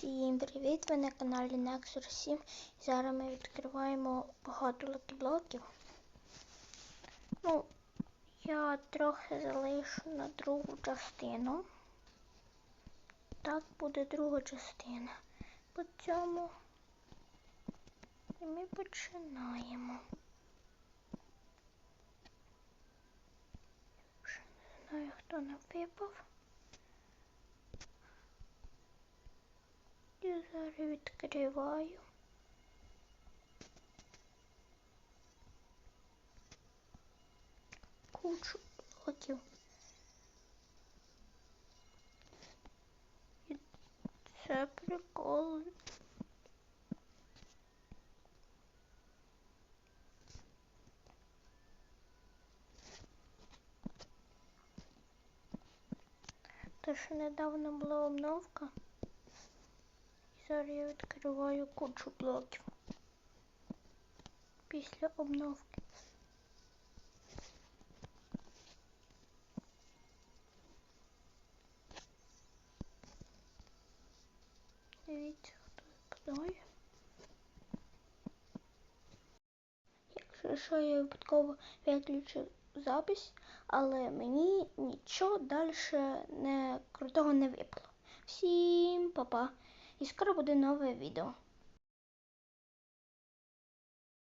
Всім привіт! Ви на каналі Nexus 7. Зараз ми відкриваємо багато лакіблоків. Ну, я трохи залишу на другу частину. Так буде друга частина. По цьому і ми починаємо. Вже не знаю, хто не випав. Я відкриваю. Кучу блоків. І це прикол. Що недавно була обновка. Зараз я відкриваю кучу блоків після обновки. Дивіться, хто випадає. Якщо що я випадково виключив запись, але мені нічого далі не крутого не випало. Всім па-па! І скоро буде нове відео.